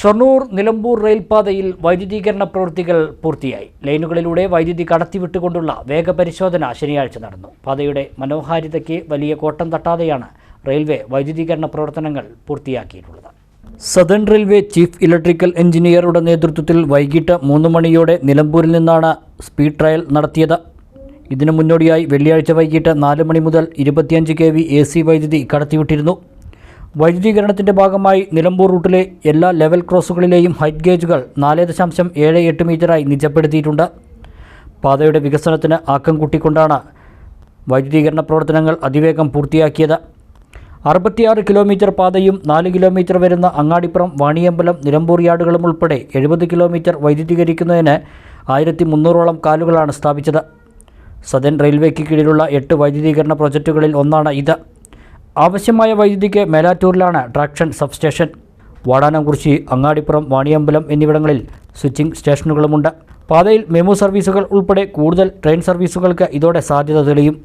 ഷൊർണൂർ നിലമ്പൂർ റെയിൽപാതയിൽ വൈദ്യുതീകരണ പ്രവൃത്തികൾ പൂർത്തിയായി. ലൈനുകളിലൂടെ വൈദ്യുതി കടത്തിവിട്ടുകൊണ്ടുള്ള വേഗപരിശോധന ശനിയാഴ്ച നടന്നു. പാതയുടെ മനോഹാരിതയ്ക്ക് വലിയ കോട്ടം തട്ടാതെയാണ് റെയിൽവേ വൈദ്യുതീകരണ പ്രവർത്തനങ്ങൾ പൂർത്തിയാക്കിയിട്ടുള്ളത്. സദേൺ റെയിൽവേ ചീഫ് ഇലക്ട്രിക്കൽ എഞ്ചിനീയറുടെ നേതൃത്വത്തിൽ വൈകിട്ട് മൂന്ന് മണിയോടെ നിലമ്പൂരിൽ നിന്നാണ് സ്പീഡ് ട്രയൽ നടത്തിയത്. ഇതിനു മുന്നോടിയായി വെള്ളിയാഴ്ച വൈകിട്ട് നാല് മണി മുതൽ ഇരുപത്തിയഞ്ച് കെ വി എ സി വൈദ്യുതി കടത്തിവിട്ടിരുന്നു. വൈദ്യുതീകരണത്തിന്റെ ഭാഗമായി നിലമ്പൂർ റൂട്ടിലെ എല്ലാ ലെവൽ ക്രോസുകളിലെയും ഹൈറ്റ് ഗേജുകൾ നാല് ദശാംശം ഏഴ് എട്ട് മീറ്ററായി നിജപ്പെടുത്തിയിട്ടുണ്ട്. പാതയുടെ വികസനത്തിന് ആക്കം കൂട്ടിക്കൊണ്ടാണ് വൈദ്യുതീകരണ പ്രവർത്തനങ്ങൾ അതിവേഗം പൂർത്തിയാക്കിയത്. അറുപത്തിയാറ് കിലോമീറ്റർ പാതയും നാല് കിലോമീറ്റർ വരുന്ന അങ്ങാടിപ്പുറം വാണിയമ്പലം നിലമ്പൂർ യാർഡുകളും ഉൾപ്പെടെ എഴുപത് കിലോമീറ്റർ വൈദ്യുതീകരിക്കുന്നതിന് ആയിരത്തി മുന്നൂറോളം കാലുകളാണ് സ്ഥാപിച്ചത്. സദൻ റെയിൽവേക്ക് കീഴിലുള്ള എട്ട് വൈദ്യുതീകരണ പ്രോജക്റ്റുകളിൽ ഒന്നാണ് ഇത്. ആവശ്യമായ വൈദ്യുതിക്ക് മേലാറ്റൂരിലാണ് ട്രാക്ഷൻ സബ്സ്റ്റേഷൻ. വാടാനംകുറിശി അങ്ങാടിപ്പുറം വാണിയമ്പലം എന്നിവിടങ്ങളിൽ സ്വിച്ചിംഗ് സ്റ്റേഷനുകളുമുണ്ട്. പാതയിൽ മെമു സർവീസുകൾ ഉൾപ്പെടെ കൂടുതൽ ട്രെയിൻ സർവീസുകൾക്ക് ഇതോടെ സാധ്യത തെളിയും.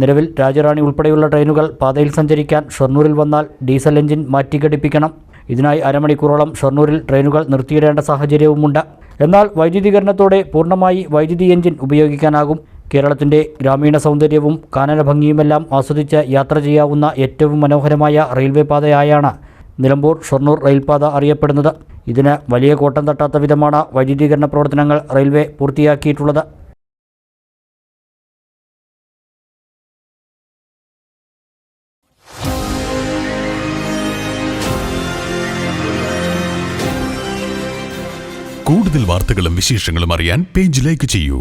നിലവിൽ രാജറാണി ഉൾപ്പെടെയുള്ള ട്രെയിനുകൾ പാതയിൽ സഞ്ചരിക്കാൻ ഷൊർണൂരിൽ വന്നാൽ ഡീസൽ എഞ്ചിൻ മാറ്റിഘടിപ്പിക്കണം ഇതിനായി അരമണിക്കൂറോളം ഷൊർണൂരിൽ ട്രെയിനുകൾ നിർത്തിയിടേണ്ട സാഹചര്യവുമുണ്ട്. എന്നാൽ വൈദ്യുതീകരണത്തോടെ പൂർണമായി വൈദ്യുതി എഞ്ചിൻ ഉപയോഗിക്കാനാകും. കേരളത്തിന്റെ ഗ്രാമീണ സൗന്ദര്യവും കാനന ഭംഗിയുമെല്ലാം ആസ്വദിച്ച് യാത്ര ചെയ്യാവുന്ന ഏറ്റവും മനോഹരമായ റെയിൽവേ പാതയായാണ് നിലമ്പൂർ ഷൊർണൂർ റെയിൽപാത അറിയപ്പെടുന്നത്. ഇതിന് വലിയ കോട്ടം തട്ടാത്ത വിധമാണ് വൈദ്യുതീകരണ പ്രവർത്തനങ്ങൾ റെയിൽവേ പൂർത്തിയാക്കിയിട്ടുള്ളത്. കൂടുതൽ വാർത്തകളും വിശേഷങ്ങളും അറിയാൻ പേജ് ലൈക്ക് ചെയ്യൂ.